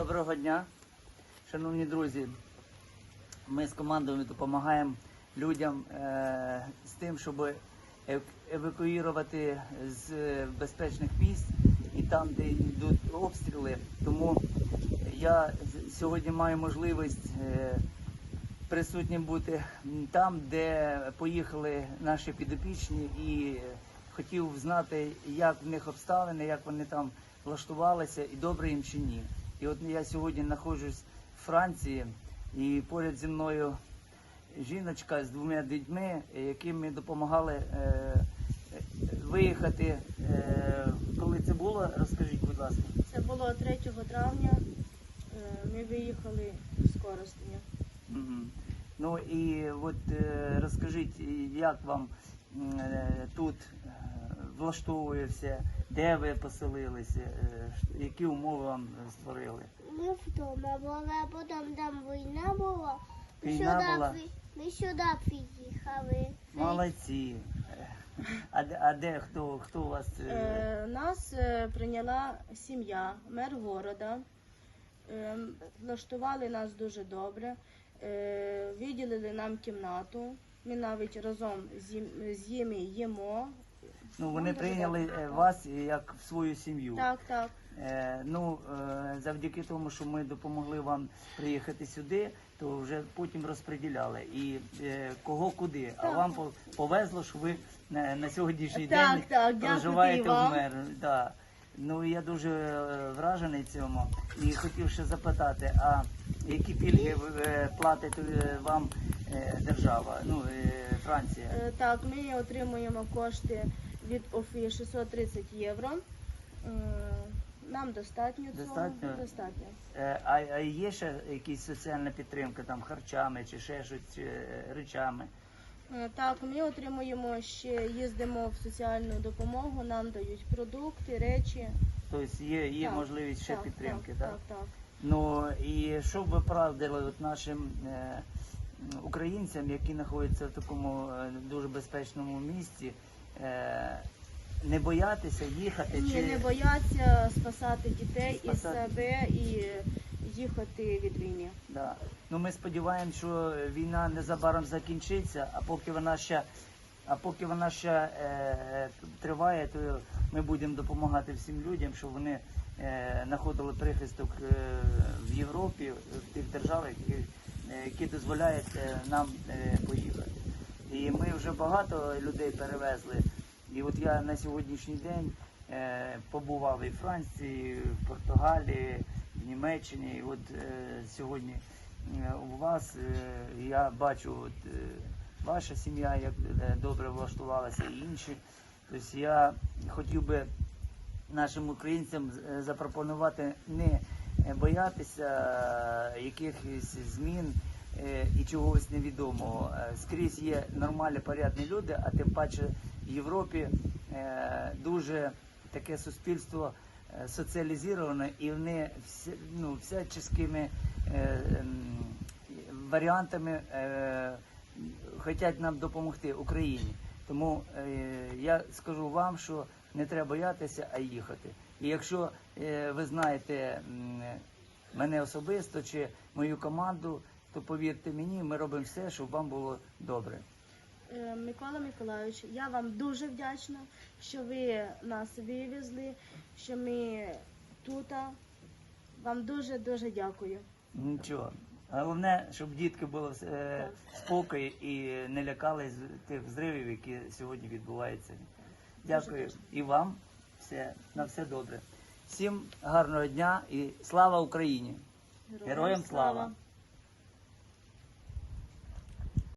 Доброго дня, шановні друзі. Ми з командою допомагаємо людям е, з тим, щоб евакуювати з безпечних місць і там, де йдуть обстріли. Тому я сьогодні маю можливість е, присутнім бути там, де поїхали наші підопічні, і хотів знати, як в них обставини, як вони там влаштувалися, і добре їм чи ні. І от я сьогодні знаходжусь в Франції, і поряд зі мною жіночка з двома дітьми, яким ми допомагали е, е, виїхати. Е, коли це було, розкажіть, будь ласка. Це було 3 травня. Е, Ми виїхали з Коростеня. Мгм. Ну і от е, розкажіть, як вам е, тут е, влаштовує все, де ви поселилися, е, які умови вам створили? Ми вдома були, а потім там війна була. Ми Війна сюди, була? при- Ми сюди приїхали. Молодці. А, де- а де хто, хто у вас? е, Е, Нас е, прийняла сім'я, мер города. Е, Влаштували нас дуже добре. Е, Виділили нам кімнату. Ми навіть разом з їм- з ними їмо. Ну, вони прийняли е, вас як в свою сім'ю. Так, так. Е, ну, е, завдяки тому, що ми допомогли вам приїхати сюди, то вже потім розподіляли. І е, кого куди. А вам по- повезло, що ви на, на сьогоднішній Так, день так, дякую проживаєте вам. в мер. Да. Ну я дуже е, вражений цьому. І хотів ще запитати, а які пільги е, платить е, вам е, держава, ну Франція? Так, ми отримуємо кошти від ОФІ 630 євро. Нам достатньо цього. Достатньо? Достатньо. А, а є ще якісь соціальна підтримка там харчами чи ще щось чи, речами? Так, ми отримуємо ще, їздимо в соціальну допомогу, нам дають продукти, речі. Тобто є, є Так, можливість ще так, підтримки, так? так? Так, так. Ну і що ви порадили от нашим е, українцям, які знаходяться в такому е, дуже безпечному місці, е, не боятися їхати Ні, чи не бояться спасати дітей Спасати. і себе і їхати від війни. Да. Ну ми сподіваємося, що війна незабаром закінчиться, а поки вона ще, а поки вона ще е, триває, то ми будемо допомагати всім людям, щоб вони е, знаходили прихисток е, в Європі, в тих державах, які, е, які дозволяють е, нам е, поїхати. І ми вже багато людей перевезли. І от я на сьогоднішній день е, побував і в Франції, і в Португалії, в Німеччині. І от е, сьогодні е, у вас е, я бачу, от, е, ваша сім'я як добре влаштувалася, і інші. Тобто я хотів би нашим українцям е, запропонувати не е, боятися е, якихось змін і чогось невідомого. Скрізь є нормальні, порядні люди, а тим паче в Європі дуже таке суспільство соціалізоване і вони всі, ну, всяческими ем, варіантами хочуть нам допомогти Україні. Тому е, я скажу вам, що не треба боятися, а їхати. І якщо е, ви знаєте мене особисто чи мою команду, то повірте мені, ми робимо все, щоб вам було добре. Е, Микола Миколайович, я вам дуже вдячна, що ви нас вивезли, що ми тут. Вам дуже дуже дякую. Нічого. Головне, щоб дітки були е, спокій і не лякались тих зривів, які сьогодні відбуваються. Дякую і вам. Все, на все добре. Всім гарного дня і слава Україні! Героям слава!